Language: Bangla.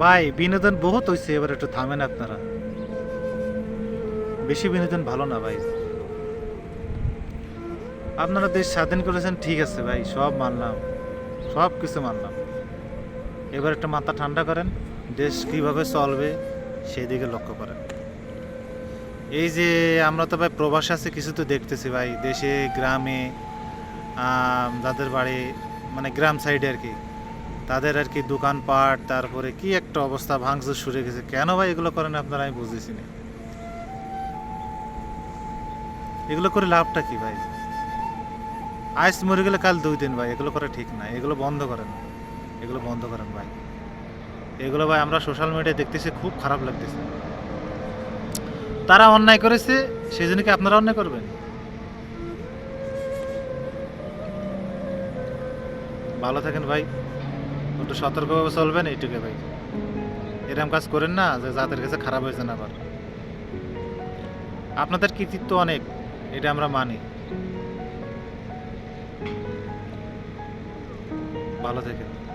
ভাই, বিনোদন বহুত হয়েছে এবার একটু থামেন আপনারা। বেশি বিনোদন ভালো না ভাই। আপনারা দেশ স্বাধীন করেছেন, ঠিক আছে ভাই, সব মানলাম। সব কিছু মানলাম। এবার একটা মাথা ঠান্ডা করেন, দেশ কীভাবে চলবে সেই দিকে লক্ষ্য করেন। এই যে আমরা তো ভাই প্রবাসে আছে, কিছু তো দেখতেছি ভাই, দেশে, গ্রামে যাদের বাড়ি মানে গ্রাম সাইডে আর কি। তাদের আর কি দোকানপাট, তারপরে কি একটা অবস্থা, ভাঙচুর সুরে গেছে। কেন ভাই এগুলো করেন আপনারা? আমি বুঝতেছি না। এগুলো করে লাভটা কি ভাই? আইস মরে গেলে কাল দুই দিন ভাই, এগুলো করা ঠিক না। এগুলো বন্ধ করেন। এগুলো বন্ধ করেন ভাই। এগুলো ভাই আমরা সোশ্যাল মিডিয়ায় দেখতেছি, খুব খারাপ লাগতেছে। তারা অন্যায় করেছে, সেই জন্য কি আপনারা অন্যায় করবেন? ভালো থাকেন ভাই। একটু সতর্কভাবে চলবেন এইটুকু ভাই। এরকম কাজ করেন না যে যাদের কাছে খারাপ হয়েছে না আবার। আপনাদের কৃতিত্ব অনেক, এটা আমরা মানি। ভালো থাকেন।